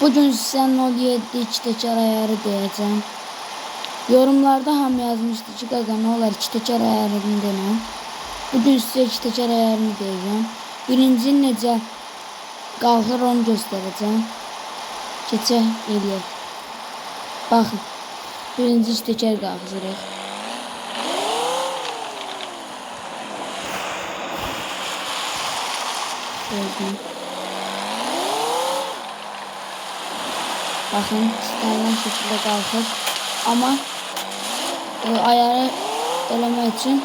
Bugün sizə 07 iki təkər ayarı deyəcəm. Yorumlarda ham yazmışdı ki, qaqa nə olar iki təkər ayarını denən. Bugün sizə iki təkər ayarını deyəcəm. Birinci necə qalxır onu göstərəcəm. Keçək eləyək. Baxın. Birinci iki təkər qalxırıq. Gördüm. Bakın istenilen şekilde kalkır. Ama e, ayarı elemek için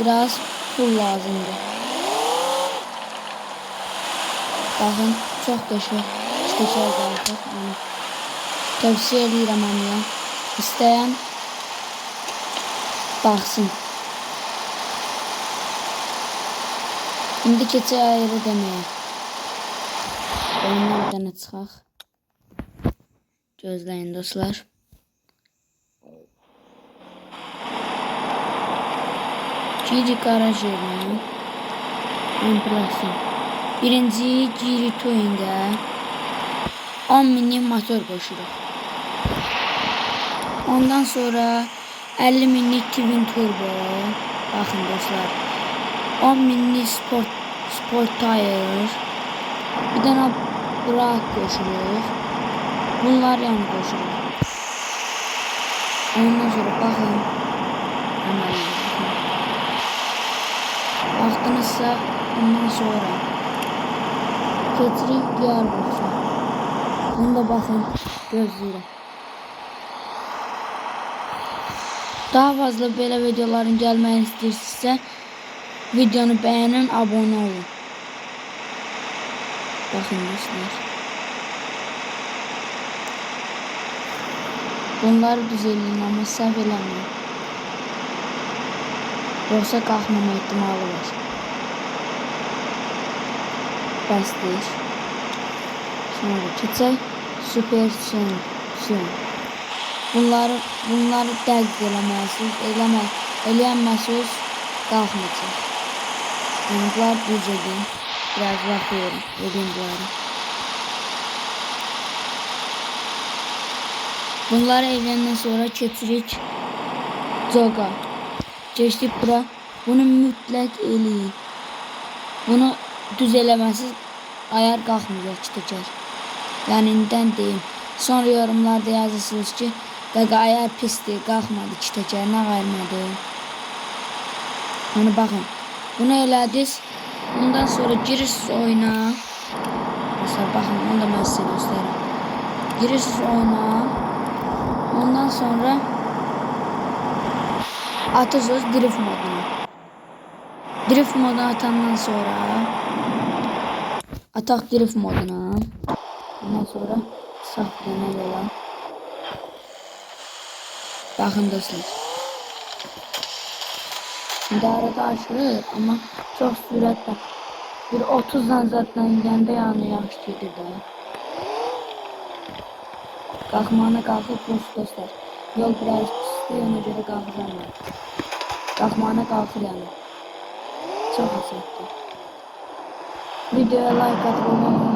biraz pul lazımdı. Bakın çok teşekkür teşekkür kalkır. Yani, tavsiye ederim hamıya. İsteyen baksın. Şimdi keçə ayrı deməyə. Oyundan bir dənə. Gözləyin dostlar. Giri garaj yerinə. Emplasyon. Birinci Giri Towing'ə 10 minlik motor qoşuruq. Ondan sonra 50 minlik Twin Turbo. Baxın dostlar. 10 minlik sport sport tire. Bir dənə bırak qoşuruq. Bunlar yan qoşulur. Ondan sonra baxın. Əməl edin. Baxdınızsa ondan sonra keçirik diğer bursa. Bunu da baxın, gözləyirəm. Daha fazla belə videoların gəlməyini istəyirsinizsə videonu bəyənin, abunə olun. Baxın dostlar. Bunları düzelin ama səhv eləməyin. Yoxsa qalxmama ehtimalı var. Bəsdir. Sonra keçək süpersiyon. Bunları bunları dəqiq eləməlisiniz. Eləmə, eləyənməsiniz qalxmayacaq. Bunlar düz edin. Biraz vaxt verin. Edin bunları. Bunları evlendikten sonra keçirik Zoga. Geçtik bura. Bunu mütləq eləyin. Bunu düz eləməsiz ayar qalxmayacaq çıxacaq. Yəni indidən deyim. Sonra yorumlarda yazırsınız ki, qaqa ayar pisdir, qalxmadı, çıxacaq, nə qaymadı. Onu baxın. Bunu elədiniz. Ondan sonra girirsiniz oyuna. Mesela baxın, onu da mən sizə göstərim. Girirsiniz oyuna. Ondan sonra atıyoruz drift moduna. Drift moduna atandan sonra atak drift moduna. Ondan sonra sağ plana yola. Bakın dostlar. Şimdi arada aşırı ama çok süratle. Bir 30'dan zaten kendi yanı yaxşı gedir. Qalxmağına qalxıb boş dostlar. Yol biraz pisdir, ona görə qalxıram. Qalxmağına qalxır yəni. Çox əsəkdir. Videoya like atıb olmalı